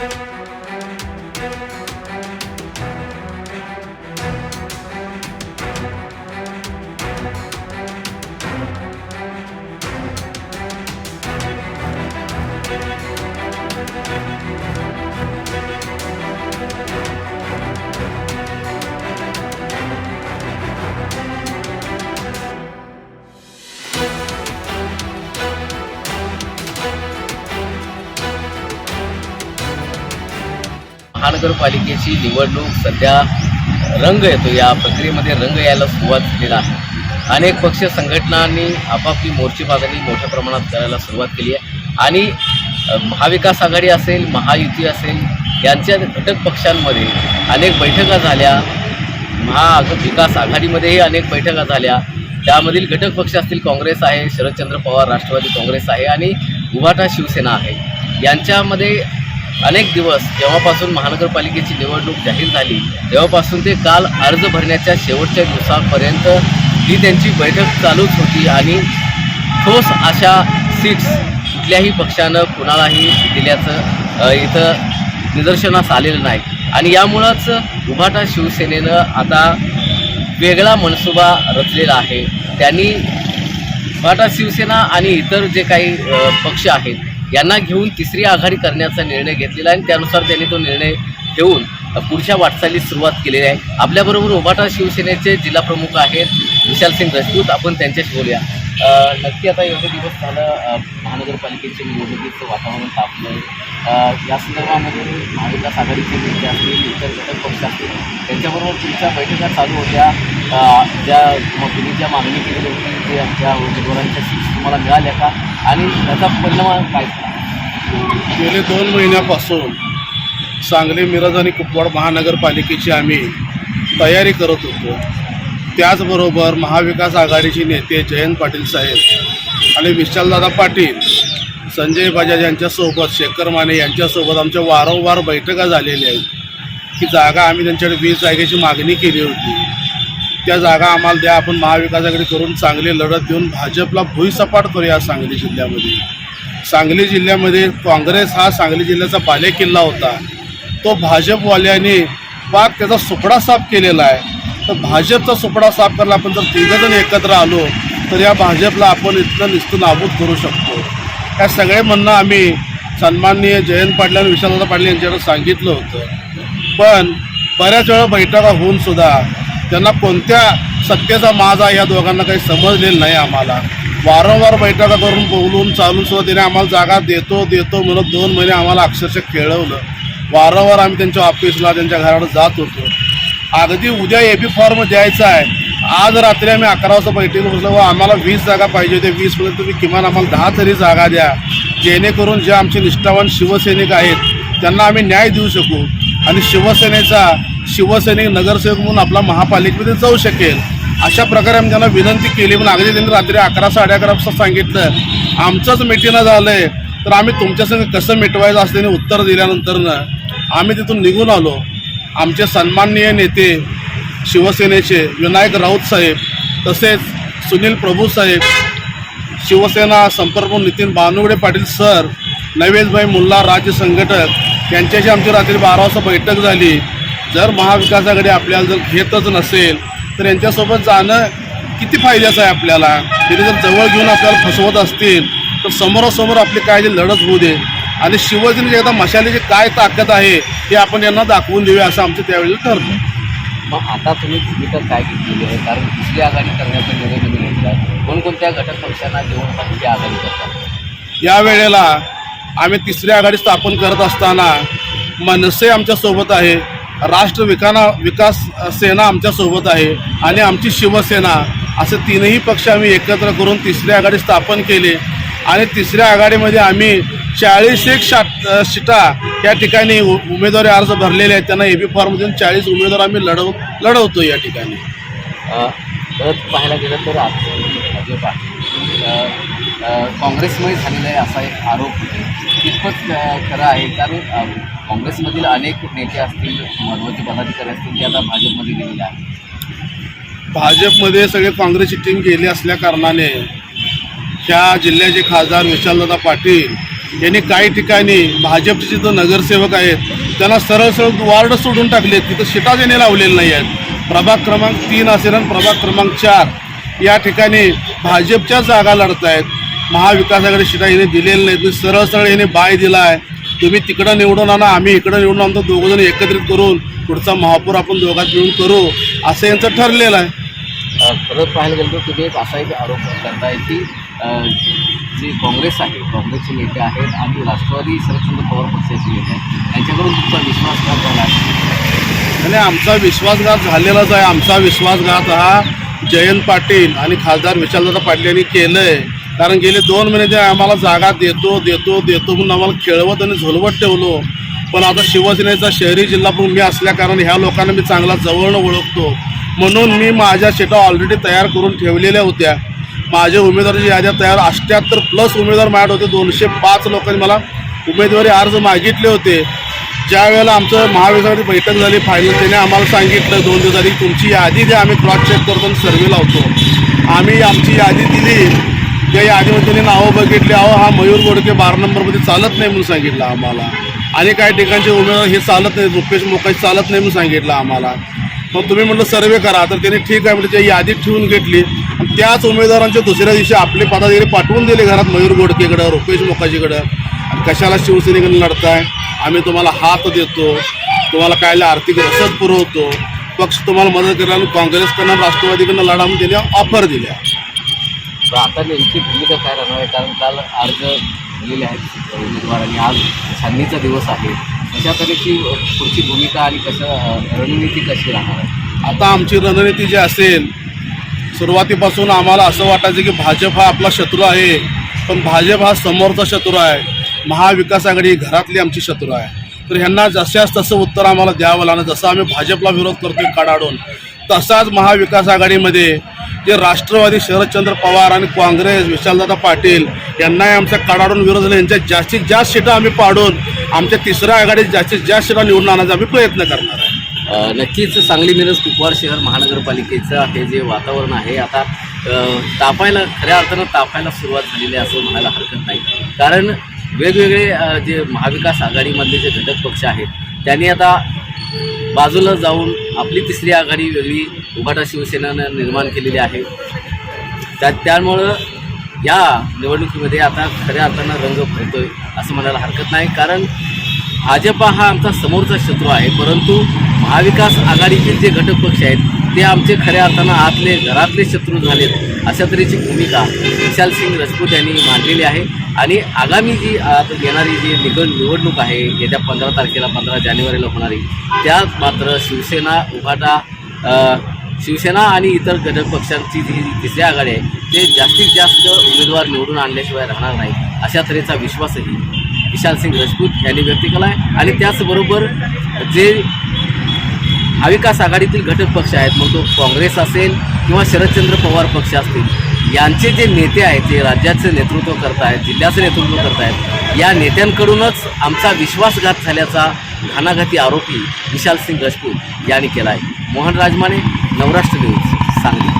Müzik महानगरपालिकेची निवडणूक सध्या रंग येतो. या प्रक्रियेमध्ये रंग यायला सुरुवात झालेला आहे. अनेक पक्ष संघटनांनी आपापली मोर्चे बांधणी मोठ्या प्रमाणात करायला सुरुवात केली आहे. आणि महाविकास आघाडी असेल महायुती असेल यांच्या घटक पक्षांमध्ये अनेक बैठका झाल्या. महाविकास आघाडीमध्येही अनेक बैठका झाल्या. त्यामधील घटक पक्ष असतील काँग्रेस आहे शरदचंद्र पवार राष्ट्रवादी काँग्रेस आहे आणि उभाटा शिवसेना आहे. यांच्यामध्ये अनेक दिवस जेव्हापासून महानगरपालिकेची निवडणूक जाहीर झाली तेव्हापासून ते काल अर्ज भरण्याच्या शेवटच्या दिवसापर्यंत ही त्यांची बैठक चालूच होती आणि ठोस अशा सीट्स कुठल्याही पक्षानं कुणालाही दिल्याचं इथं निदर्शनास आलेलं नाही. आणि यामुळंच उभाटा शिवसेनेनं आता वेगळा मनसुबा रचलेला आहे. त्यांनी उभाटा शिवसेना आणि इतर जे काही पक्ष आहेत यांना घेऊन तिसरी आघाडी करण्याचा निर्णय घेतलेला आहे आणि त्यानुसार त्यांनी तो निर्णय घेऊन पुढच्या वाटचालीस सुरुवात केलेली आहे. आपल्याबरोबर उभाटा शिवसेनेचे जिल्हा प्रमुख आहेत विशाल सिंग राजपूत. आपण त्यांच्याशी बोलूया. नक्की आता एवढे दिवस झालं महानगरपालिकेचे निवडणुकीचं वातावरण तापलं या संदर्भामध्ये महाविकास आघाडीचे नेते असतील इतर घटक पक्ष असतील त्यांच्याबरोबर तुमच्या बैठका चालू होत्या. ज्या तुम्ही ज्या मागणी केलेली होती ते ज्या उमेदवारांच्या सीट्स तुम्हाला मिळाल्या का? आणि त्याचा परिणाम काय? गेले दोन महिन्यापासून सांगली मिरज आणि कुपवाड महानगरपालिकेची आम्ही तयारी करत होतो. त्याचबरोबर महाविकास आघाडीचे नेते जयंत पाटील साहेब आणि विशालदादा पाटील संजय बजाज यांच्यासोबत शेखर माने यांच्यासोबत आमच्या वारंवार बैठका झालेल्या आहेत. की जागा आम्ही त्यांच्याकडे वीस जागेची मागणी केली होती. त्या जागा आम्हाला द्या आपण महाविकासाकडे करून चांगली लढत देऊन भाजपला भुईसपाट करूया सांगली जिल्ह्यामध्ये. सांगली जिल्ह्यामध्ये काँग्रेस हा सांगली जिल्ह्याचा बालेकिल्ला होता. तो भाजपवाल्याने पाक त्याचा सुपडा साफ केलेला आहे. तर भाजपचा सुपडा साफ करायला आपण जर तिघंजण एकत्र आलो तर या भाजपला आपण इथलं नुसतं नाबूद करू शकतो. या सगळे म्हणणं आम्ही सन्माननीय जयंत पाटील आणि विशालदा पाटील यांच्याकडे सांगितलं होतं. पण बऱ्याच वेळा बैठका होऊन सुद्धा त्यांना कोणत्या सत्तेचा माज आहे या दोघांना काही समजलेलं नाही आम्हाला. वारंवार बैठका करून बोलून चालून सुद्धा त्याने आम्हाला जागा देतो देतो म्हणत दोन महिने आम्हाला अक्षरशः खेळवलं. वारंवार आम्ही त्यांच्या ऑफिसला त्यांच्या घराकडे जात होतो. अगदी उद्या ए बी फॉर्म द्यायचा आहे. आज रात्री आम्ही अकरा वाजता बैठकीत बसलो. व आम्हाला वीस जागा पाहिजे होते वीसमध्ये म्हणजे तुम्ही किमान आम्हाला दहा तरी जागा द्या. जेणेकरून जे आमचे निष्ठावान शिवसैनिक आहेत त्यांना आम्ही न्याय देऊ शकू. आणि शिवसेनेचा शिवसैनिक नगरसेवक म्हणून आपला महापालिकेमध्ये जाऊ शकेल. अशा प्रकारे आम्ही त्यांना विनंती केली. पण अगदी त्यांनी रात्री अकरा साडे अकरा वाजता सांगितलं. आमचंच मिटिंग झालं आहे तर आम्ही तुमच्यासंग कसं मिटवायचं असं त्यांनी उत्तर दिल्यानंतरनं आम्ही तिथून निघून आलो. आमचे सन्माननीय नेते शिवसेनेचे विनायक राऊत साहेब तसेच सुनील प्रभू साहेब शिवसेना संपर्क नितीन बानुगडे पाटील सर नवेशभाई मुल्ला राज्य संघटक यांच्याशी आमची रात्री बारा वाजता बैठक झाली. जर महाविकास आघाडी आपल्याला जर घेतच नसेल तर यांच्यासोबत जाणं किती फायद्याचं आहे आपल्याला? तिथे जर जवळ घेऊन आपल्याला फसवत असतील तर समोरासमोर आपली काय जी लढत होऊ दे. आणि शिवसेनेची एकदा मशालीची काय ताकद आहे हे आपण यांना दाखवून देऊया असं आमचं त्यावेळी ठरलं. मग आता तुम्ही भूमिका काय घेतलेली आहे कारण तिसरी आघाडी करण्याचा निर्णय तुम्ही घेतला कोणकोणत्या घटक पक्षांना घेऊन तिसरी आघाडी करतात? यावेळेला आम्ही तिसरी आघाडी स्थापन करत असताना मनसे आमच्यासोबत आहे. राष्ट्र विकाना विकास सेना आमच्यासोबत आहे आणि आमची शिवसेना असे तीनही पक्ष आम्ही एकत्र करून तिसरी आघाडी स्थापन केली आणि तिसऱ्या आघाडीमध्ये आम्ही चाळीस एक शाट शिटा या ठिकाणी उ- उमेदवारी अर्ज भरलेले आहेत. त्यांना ए बी फॉर्ममधून चाळीस उमेदवार आम्ही लढव लढवतो या ठिकाणी. परत पाहायला गेलं तर काँग्रेसमुळे झालेला आहे असा एक आरोप कितपत खरा खरं आहे? कारण काँग्रेसमधील अनेक नेते असतील महत्त्वाचे पदाधिकारी असतील ते आता भाजपमध्ये गेलेले आहेत. भाजपमध्ये सगळे काँग्रेसची टीम गेली असल्या कारणाने ह्या जिल्ह्याचे खासदार विशालदादा पाटील यांनी काही ठिकाणी भाजपचे जिथं नगरसेवक आहेत त्यांना सरळ सरळ वार्ड सोडून टाकले तिथं शिटा त्यांनी लावलेले नाही आहेत. प्रभाग क्रमांक तीन असेल आणि प्रभाग क्रमांक चार या ठिकाणी भाजपच्या जागा लढत आहेत महाविकास आघाडी शिटा याने दिलेल्या नाहीत म्हणजे सरळ सरळ याने बाय दिला आहे तुम्ही तिकडं निवडून आणा आम्ही इकडं निवडून आणतो दोघंजण एकत्रित करून पुढचा महापौर आपण दोघात मिळून करू. असं यांचं ठरलेलं आहे. खरं पाहायला गेलं तर तुम्ही एक असा एक आरोप करताय की जे काँग्रेस आहे काँग्रेसचे नेते आहेत आणि राष्ट्रवादी शरदचंद्र पवार पक्षाचे नेते आहेत यांच्याकडून तुमचा विश्वासघात झाला? आहे आणि आमचा विश्वासघात झालेलाच आहे. आमचा विश्वासघात हा जयंत पाटील आणि खासदार विशालदादा पाटील यांनी केलं आहे कारण गेले दोन महिने ते आम्हाला जागा देतो देतो देतो म्हणून आम्हाला खेळवत आणि झोलवत ठेवलो. पण आता शिवसेनेचा शहरी जिल्हा प्रमुख मी असल्याकारण ह्या लोकांना मी चांगला जवळनं ओळखतो. म्हणून मी माझ्या शेटा ऑलरेडी तयार करून ठेवलेल्या होत्या. माझ्या उमेदवाराची याद्या तयार अष्ट्याहत्तर प्लस उमेदवार माझ्याकडे होते दोनशे पाच लोकांनी मला उमेदवारी अर्ज मागितले होते. ज्या वेळेला आमचं महाविकासाची बैठक झाली फायनल त्याने आम्हाला सांगितलं दोन दिवस तुमची यादी द्या आम्ही क्रॉस चेक करतो आणि सर्वे लावतो. आम्ही आमची यादी दिली. त्या यादीमध्ये त्यांनी नावं बघितली अहो हा मयूर गोडके बारा नंबरमध्ये चालत नाही म्हणून सांगितलं आम्हाला. आणि काही ठिकाणचे उमेदवार हे चालत नाही रुपेश मोकाशी चालत नाही म्हणून सांगितलं आम्हाला. मग तुम्ही म्हटलं सर्वे करा तर त्यांनी ठीक आहे म्हणजे त्या यादीत ठेवून घेतली त्याच उमेदवारांच्या दुसऱ्या दिवशी आपले पदाधिकारी पाठवून दिले घरात मयूर गोडकेकडं रुपेश मोकाशीकडं. कशाला शिवसेनेकडे लढताय? आम्ही तुम्हाला हात देतो तुम्हाला काय आर्थिक रसद पुरवतो पक्ष तुम्हाला मदत करायला काँग्रेसकडनं राष्ट्रवादीकडनं लढा म्हणून त्यांनी ऑफर दिल्या. तर आता नेमकी भूमिका काय राहणार आहे? कारण काल अर्ज दिलेले आहेत उमेदवारांनी. आज छाननीचा दिवस आहे. अशा तऱ्हेची पुढची भूमिका आणि कसं रणनीती कशी राहणार आहे? आता आमची रणनीती जी असेल सुरुवातीपासून आम्हाला असं वाटायचं की भाजप हा आपला शत्रू आहे पण भाजप हा समोरचा शत्रू आहे. महाविकास आघाडी घरातली आमची शत्रू आहे. तर ह्यांना जशाच तसं उत्तर आम्हाला द्यावं लागणार. जसं आम्ही भाजपला विरोध करतोय काढाडून तसाच महाविकास आघाडीमध्ये जे राष्ट्रवादी शरदचंद्र पवार आणि काँग्रेस विशालदादा पाटील यांनाही आमच्या कडाडून विरोध झाला. यांच्या जास्तीत जास्त सीटा आम्ही पाडून आमच्या तिसऱ्या आघाडीत जास्तीत जास्त सीटा निवडून आणण्याचा आम्ही प्रयत्न करणार आहे. नक्कीच सांगली मिरज कुपवाड शहर महानगरपालिकेचं हे जे वातावरण आहे आता तापायला खऱ्या अर्थानं तापायला सुरुवात झालेली आहे असं म्हणायला हरकत नाही. कारण वेगवेगळे जे महाविकास आघाडीमधले जे घटक पक्ष आहेत त्यांनी आता बाजूला जाऊन आपली तिसरी आघाडी वेगळी उभाटा शिवसेनेनं निर्माण केलेली आहे. त्या त्यामुळं या निवडणुकीमध्ये आता खऱ्या अर्थानं रंग भरतोय असं म्हणायला हरकत नाही. कारण भाजपा हा आमचा समोरचा शत्रू आहे. परंतु महाविकास आघाडीतील जे घटक पक्ष आहेत ते आमचे खऱ्या अर्थानं आतले घरातले शत्रू झालेत अशा तऱ्हेची भूमिका विशाल सिंग राजपूत यांनी मांडलेली आहे. आणि आगामी जी आता येणारी जी निगड निवडणूक आहे येत्या पंधरा तारखेला पंधरा जानेवारीला होणारी त्यात मात्र शिवसेना उभाटा शिवसेना आणि इतर घटक पक्षांची जी तिसरी आघाडी आहे ते जास्तीत जास्त उमेदवार निवडून आणल्याशिवाय राहणार नाही अशा तऱ्हेचा विश्वासही विशाल सिंग राजपूत यांनी व्यक्त केला आहे आणि त्याचबरोबर जे महाविकास आघाडीतील घटक पक्ष आहेत मग तो काँग्रेस असेल किंवा शरदचंद्र पवार पक्ष असतील यांचे जे नेते आहेत ते राज्याचं नेतृत्व करत आहेत जिल्ह्याचं नेतृत्व करत आहेत या नेत्यांकडूनच आमचा विश्वासघात झाल्याचा घाणाघाती आरोपी विशाल सिंग राजपूत यांनी केला आहे मोहन राजमाने नवराष्ट्र न्यूज सांगली.